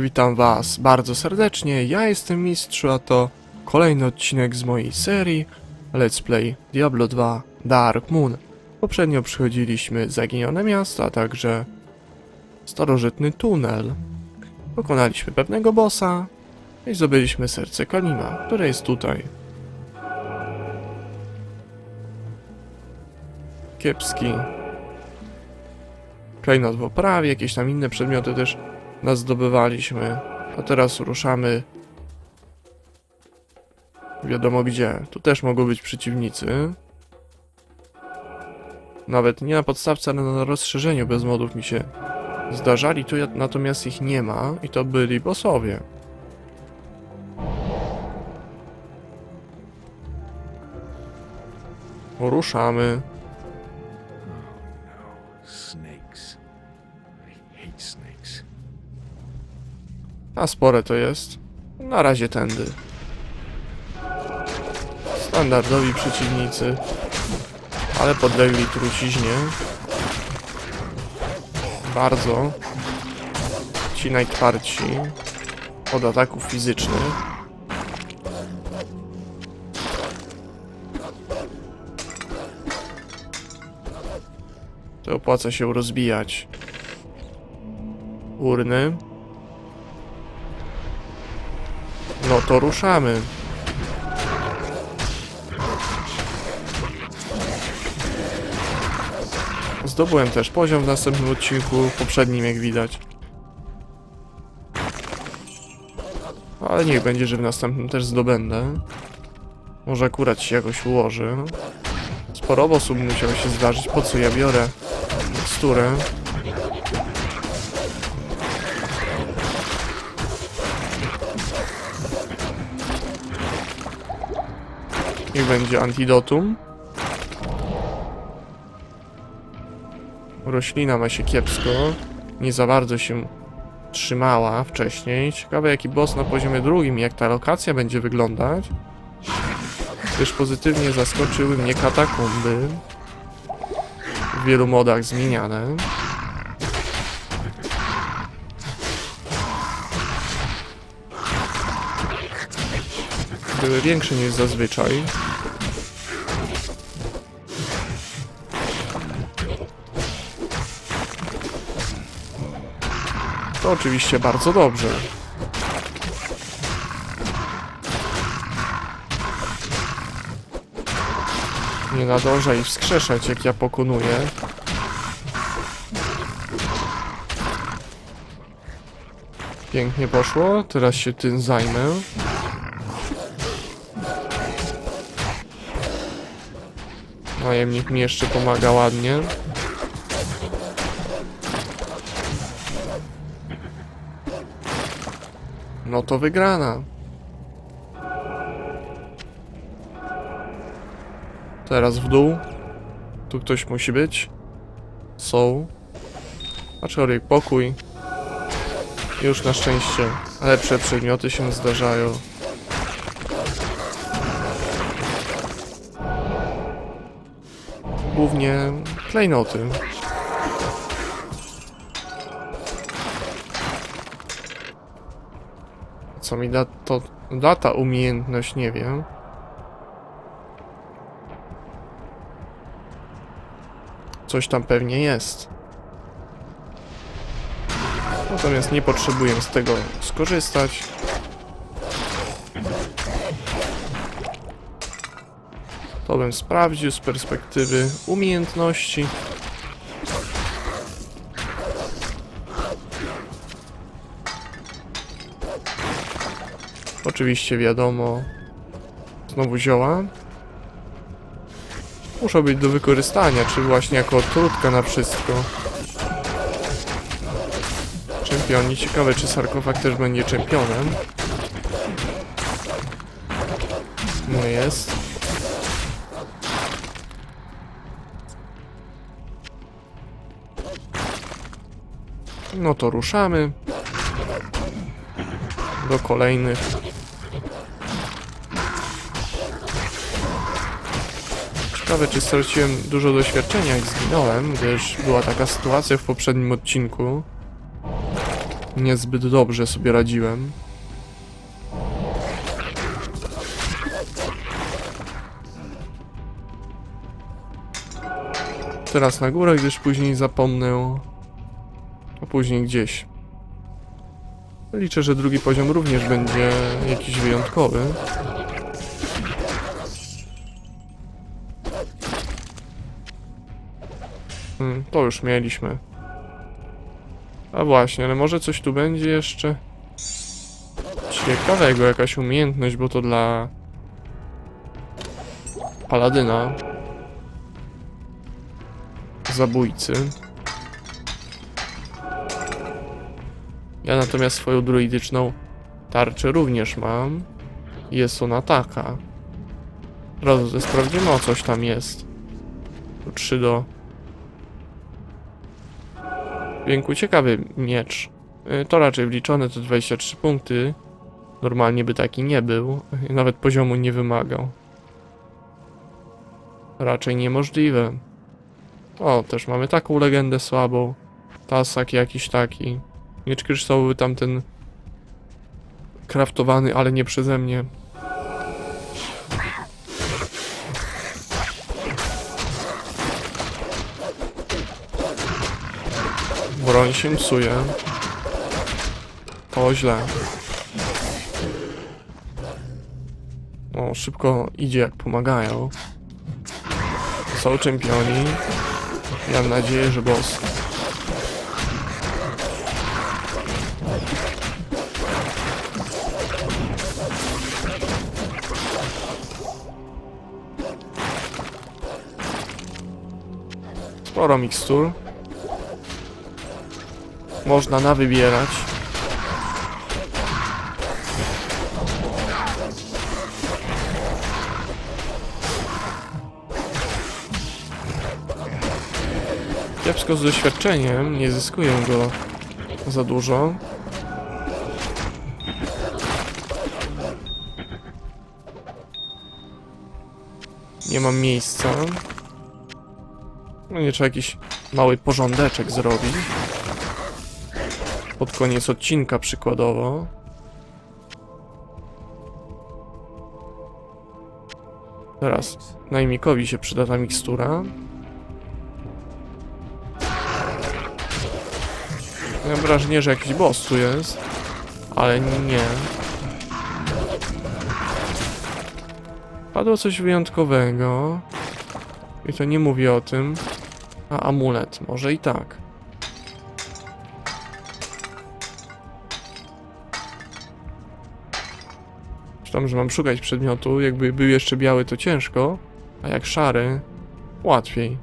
Witam Was bardzo serdecznie, ja jestem Mistrzu, a to kolejny odcinek z mojej serii Let's Play Diablo 2 Dark Moon. Poprzednio przychodziliśmy Zaginione Miasto, a także starożytny tunel. Pokonaliśmy pewnego bossa i zdobyliśmy serce Kalima, które jest tutaj. Kiepski. Klejnot w oprawie, jakieś tam inne przedmioty też nas zdobywaliśmy. A teraz ruszamy. Wiadomo gdzie. Tu też mogą być przeciwnicy. Nawet nie na podstawce, ale na rozszerzeniu bez modów mi się zdarzali. Tu natomiast ich nie ma i to byli bossowie. Ruszamy. A spore to jest. Na razie tędy. Standardowi przeciwnicy. Ale podlegli truciźnie. Bardzo. Ci najtwardsi. Od ataków fizycznych. To opłaca się rozbijać. Urny. To ruszamy. Zdobyłem też poziom w następnym odcinku, poprzednim jak widać. Ale niech będzie, że w następnym też zdobędę. Może akurat się jakoś ułoży. Sporo osób musiało się zdarzyć, po co ja biorę miksturę. Niech będzie antidotum. Roślina ma się kiepsko. Nie za bardzo się trzymała wcześniej. Ciekawe jaki boss na poziomie drugim jak ta lokacja będzie wyglądać. Też pozytywnie zaskoczyły mnie katakumby. W wielu modach zmieniane. Były większe niż zazwyczaj. To oczywiście bardzo dobrze. Nie nadąża ich wskrzeszać, jak ja pokonuję. Pięknie poszło, teraz się tym zajmę. Najemnik mi jeszcze pomaga ładnie. No to wygrana. Teraz w dół. Tu ktoś musi być. Są. Aczkolwiek pokój. Już na szczęście lepsze przedmioty się zdarzają. Głównie klejnoty. Co mi da to da ta umiejętność, nie wiem. Coś tam pewnie jest. Natomiast nie potrzebuję z tego skorzystać. To bym sprawdził z perspektywy umiejętności. Oczywiście wiadomo. Znowu zioła. Muszą być do wykorzystania, czy właśnie jako trudka na wszystko. Czempioni. Ciekawe, czy sarkofag też będzie czempionem. Nie jest. No to ruszamy. Do kolejnych. Ciekawe, czy straciłem dużo doświadczenia, jak zginąłem, gdyż była taka sytuacja w poprzednim odcinku. niezbyt dobrze sobie radziłem. Teraz na górę, gdyż później zapomnę. Później gdzieś. Liczę, że drugi poziom również będzie jakiś wyjątkowy. Hmm, to już mieliśmy. A właśnie, ale może coś tu będzie jeszcze ciekawego, jakaś umiejętność, bo to dla paladyna, zabójcy. Ja natomiast swoją druidyczną tarczę również mam. Jest ona taka. Razu sprawdzimy, o coś tam jest. Tu 3 do Dźwięku ciekawy miecz. Y, To raczej wliczone to 23 punkty. Normalnie by taki nie był. Nawet poziomu nie wymagał. Raczej niemożliwe. O, też mamy taką legendę słabą. Tasak jakiś taki. Miecz kryształowy tamten kraftowany, ale nie przeze mnie. Broń się psuje. To źle. O, szybko idzie jak pomagają. Są czempioni. Mam nadzieję, że boss. Sporo mikstur. Można na wybierać. Kiepsko z doświadczeniem, nie zyskuję go za dużo. Nie mam miejsca. No nie trzeba jakiś mały porządeczek zrobić pod koniec odcinka przykładowo. Teraz najmikowi się przyda ta mikstura. Mam wrażenie, że jakiś boss tu jest, ale nie. Padło coś wyjątkowego. I to nie mówię o tym. A amulet, może i tak. Czytam, że mam szukać przedmiotu. Jakby był jeszcze biały, to ciężko. A jak szary, łatwiej.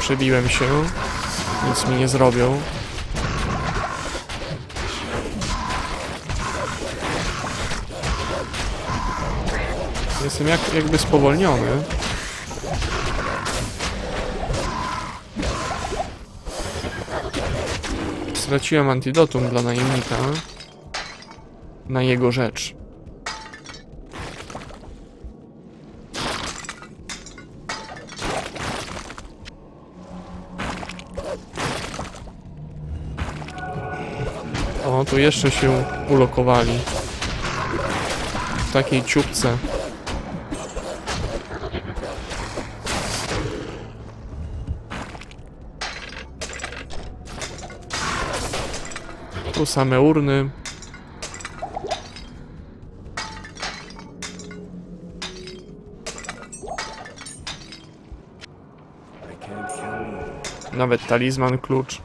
Przebiłem się. Nic mi nie zrobią. Jestem jak, jakby spowolniony. Straciłem antidotum dla najemnika. Na jego rzecz. O, tu jeszcze się ulokowali. W takiej ciupce. Tu same urny. Nawet talizman klucz.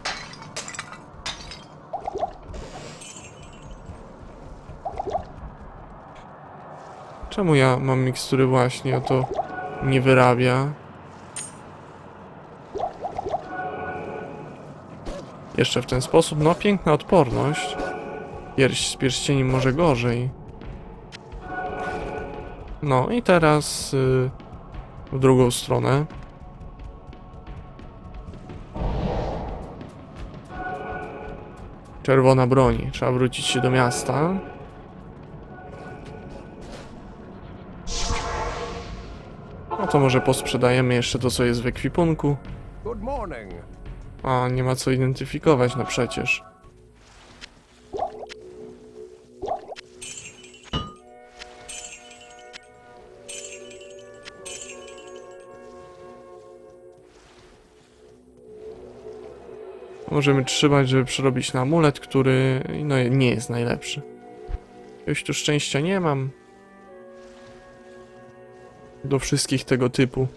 Czemu ja mam mikstury właśnie, a to nie wyrabia? Jeszcze w ten sposób, no piękna odporność. Pierś z pierścieniem może gorzej. No i teraz y, w drugą stronę. Czerwona broń. Trzeba wrócić się do miasta. No to może posprzedajemy jeszcze to, co jest w ekwipunku. Good morning. A, nie ma co identyfikować, no przecież. Możemy trzymać, żeby przerobić na amulet, który no, nie jest najlepszy. Już tu szczęścia nie mam. Do wszystkich tego typu.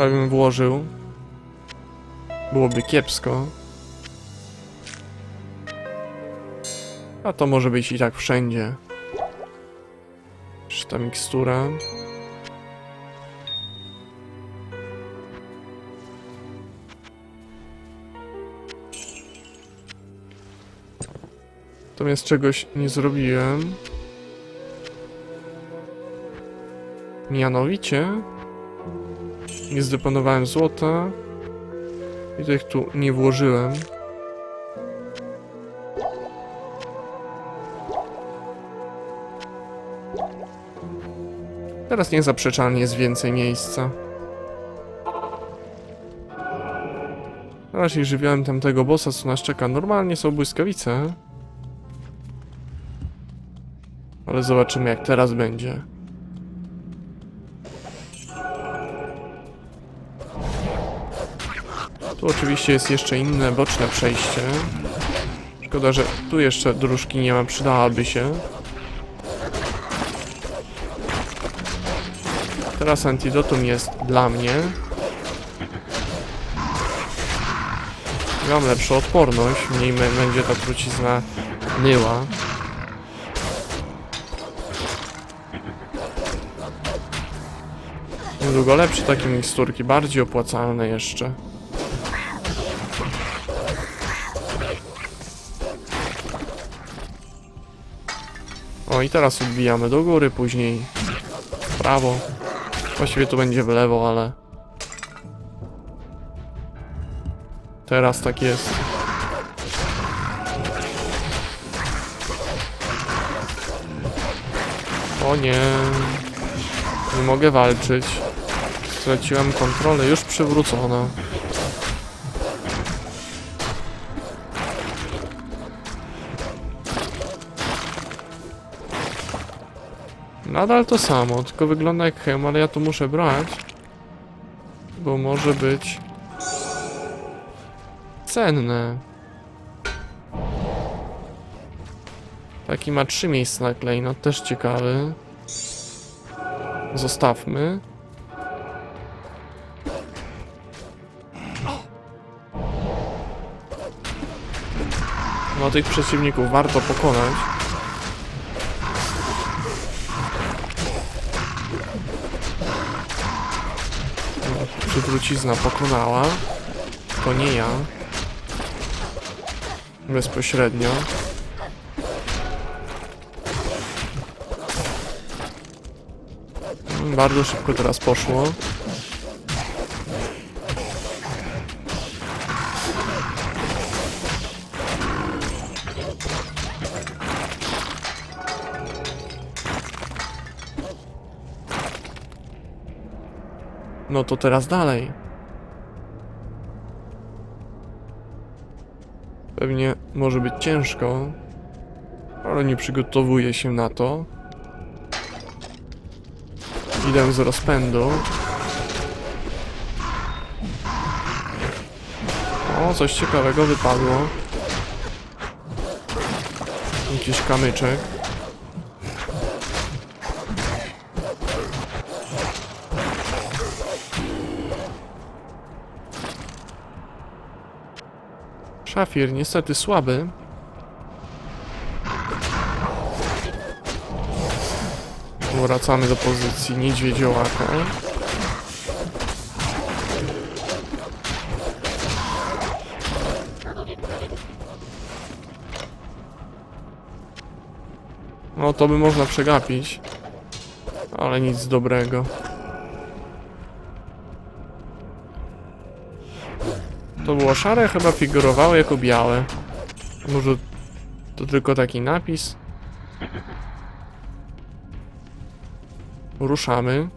Ale bym włożył. Byłoby kiepsko. A to może być i tak wszędzie. Czy ta mikstura? Natomiast czegoś nie zrobiłem. Mianowicie nie zdeponowałem złota i tych tu nie włożyłem. Teraz niezaprzeczalnie jest więcej miejsca. Raczej żywiołem tamtego bossa, co nas czeka. Normalnie są błyskawice. Ale zobaczymy jak teraz będzie. Tu oczywiście jest jeszcze inne boczne przejście. Szkoda, że tu jeszcze dróżki nie ma, przydałaby się. Teraz antidotum jest dla mnie. Mam lepszą odporność, mniej będzie ta trucizna nyła. Niedługo lepsze takie miksturki, bardziej opłacalne jeszcze. I teraz odbijamy do góry, później w prawo. Właściwie tu będzie w lewo, ale... Teraz tak jest. O nie. Nie mogę walczyć. Straciłem kontrolę, już przywrócona. Nadal to samo, tylko wygląda jak hełm, ale ja to muszę brać. Bo może być... Cenne. Taki ma trzy miejsca na klejnot, też ciekawy. Zostawmy. No tych przeciwników warto pokonać. Trucizna pokonała? To nie ja. Bezpośrednio. Bardzo szybko teraz poszło. No to teraz dalej. Pewnie może być ciężko, ale nie przygotowuję się na to. Idę z rozpędu. O, coś ciekawego wypadło. Jakiś kamyczek. Szafir niestety słaby. Wracamy do pozycji niedźwiedziołaka. No to by można przegapić. Ale nic dobrego. To było szare, chyba figurowało jako białe. Może to tylko taki napis? Ruszamy.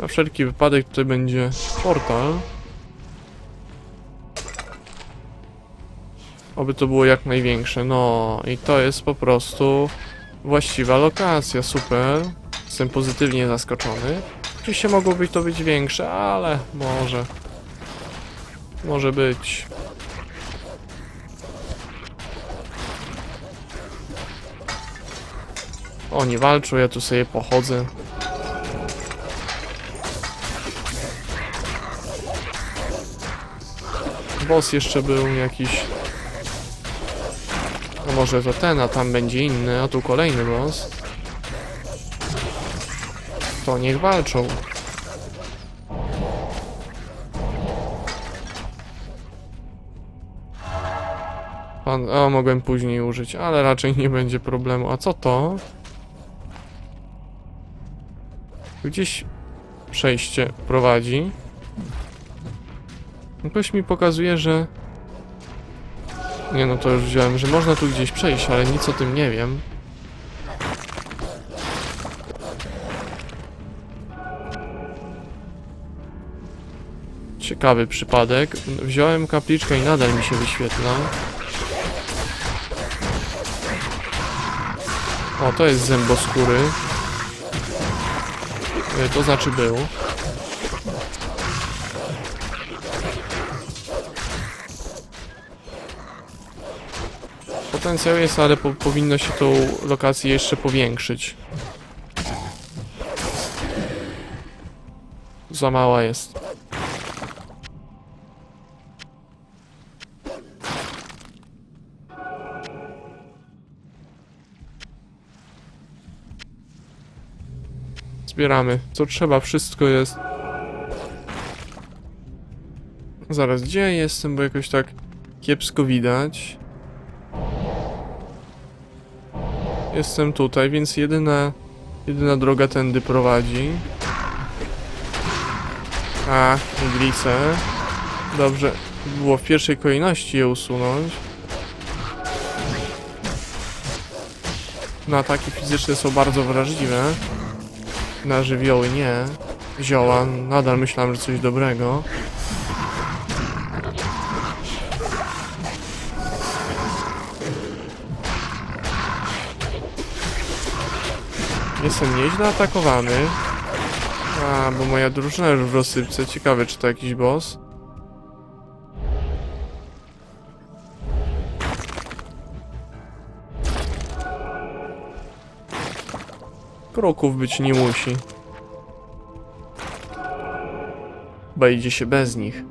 Na wszelki wypadek tutaj będzie portal. Oby to było jak największe. No i to jest po prostu właściwa lokacja. Super. Jestem pozytywnie zaskoczony. Oczywiście mogłoby to być większe, ale może. Może być. Oni walczą, ja tu sobie pochodzę. Boss jeszcze był jakiś. No może to ten, a tam będzie inny, a tu kolejny boss. To niech walczą. Pan, o, mogłem później użyć, ale raczej nie będzie problemu. A co to? Gdzieś przejście prowadzi. Ktoś mi pokazuje, że... Nie no, to już wziąłem, że można tu gdzieś przejść, ale nic o tym nie wiem. Ciekawy przypadek. Wziąłem kapliczkę i nadal mi się wyświetla. O, to jest zęboskóry. E, To znaczy był. Potencjał jest, ale po, powinno się tą lokację jeszcze powiększyć. Za mała jest. Zbieramy. Co trzeba, wszystko jest. Zaraz, gdzie jestem, bo jakoś tak kiepsko widać. Jestem tutaj, więc jedyna, jedyna droga tędy prowadzi. A, iglice. Dobrze, było w pierwszej kolejności je usunąć. Na ataki fizyczne są bardzo wrażliwe. Na żywioły nie. Zioła, nadal myślałem, że coś dobrego. Jestem nieźle atakowany. A, bo moja drużyna już w rozsypce. Ciekawe, czy to jakiś boss. Kroków być nie musi. Chyba idzie się bez nich.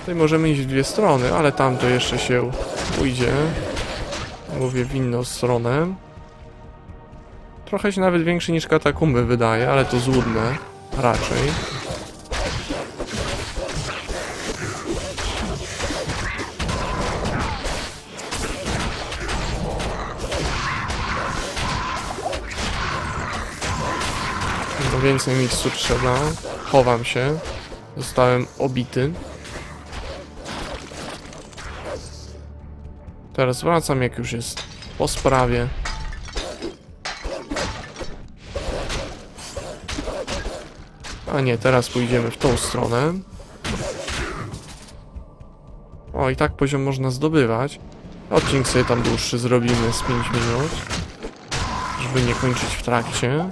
Tutaj możemy iść w dwie strony, ale tam to jeszcze się pójdzie. Mówię w inną stronę. Trochę się nawet większy niż katakumby wydaje, ale to złudne. Raczej. Więcej mikstur trzeba. Chowam się. Zostałem obity. Teraz wracam jak już jest po sprawie. A nie, teraz pójdziemy w tą stronę. O, i tak poziom można zdobywać. Odcinek sobie tam dłuższy zrobimy z 5 minut. Żeby nie kończyć w trakcie.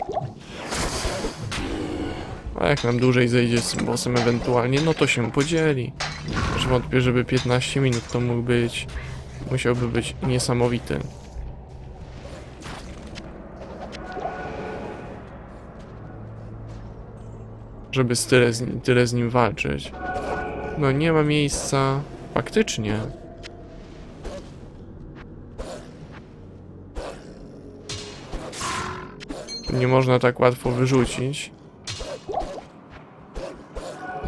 A jak nam dłużej zejdzie z bossem ewentualnie, no to się podzieli. Też wątpię, żeby 15 minut to mógł być. Musiałby być niesamowity. Żeby tyle, z tyle z nim walczyć. No nie ma miejsca. Faktycznie. Nie można tak łatwo wyrzucić.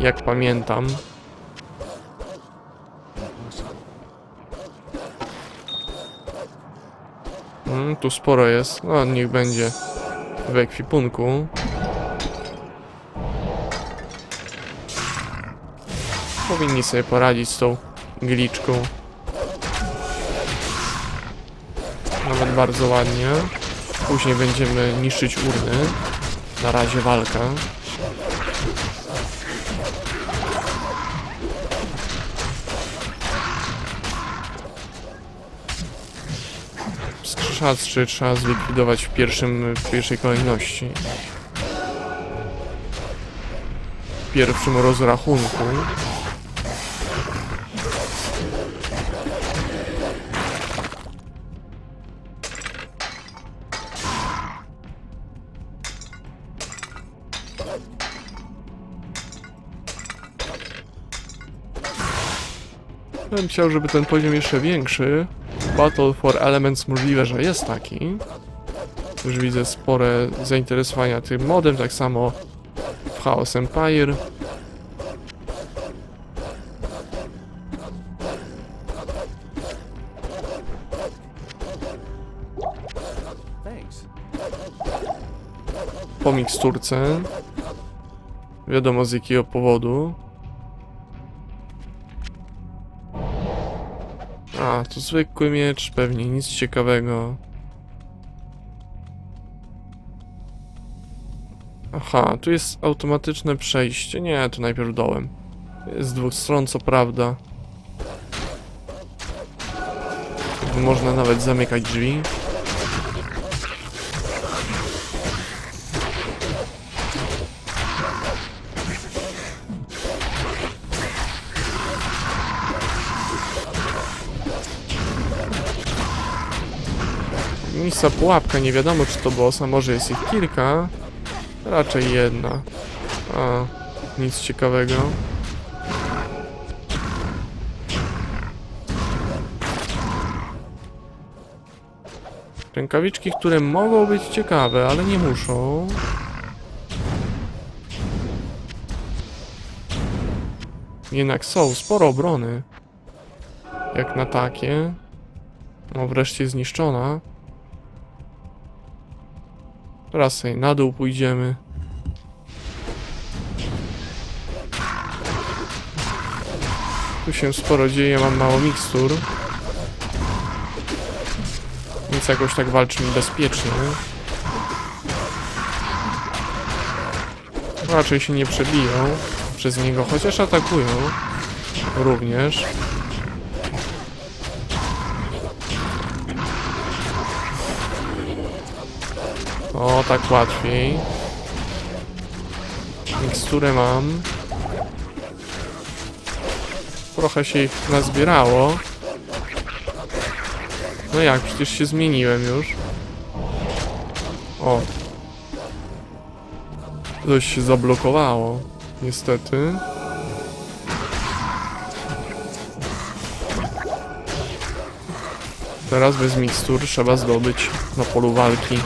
Jak pamiętam. Mm, tu sporo jest. No, niech będzie w ekwipunku. Powinni sobie poradzić z tą gliczką. Nawet bardzo ładnie. Później będziemy niszczyć urny. Na razie walka. Skrzydlaczy trzeba zlikwidować w, pierwszym, w pierwszej kolejności. W pierwszym rozrachunku. Chciał, żeby ten poziom jeszcze większy. Battle for Elements możliwe, że jest taki. Już widzę spore zainteresowania tym modem, tak samo w Chaos Empire. Po miksturce. Wiadomo z jakiego powodu. A, to zwykły miecz, pewnie nic ciekawego. Aha, tu jest automatyczne przejście. Nie, to najpierw dołem. Z dwóch stron, co prawda. Można nawet zamykać drzwi. Miejsca pułapka, nie wiadomo czy to boss, a może jest ich kilka. Raczej jedna. A, nic ciekawego. Rękawiczki, które mogą być ciekawe, ale nie muszą. Jednak są, sporo obrony. Jak na takie. No wreszcie zniszczona. Teraz sobie na dół pójdziemy. Tu się sporo dzieje, mam mało mikstur. Więc jakoś tak walczymy bezpiecznie. Raczej się nie przebiją przez niego, chociaż atakują również. O, tak łatwiej. Miksturę mam. Trochę się ich nazbierało. No jak, przecież się zmieniłem już. O. Coś się zablokowało. Niestety. Teraz bez mikstur trzeba zdobyć na polu walki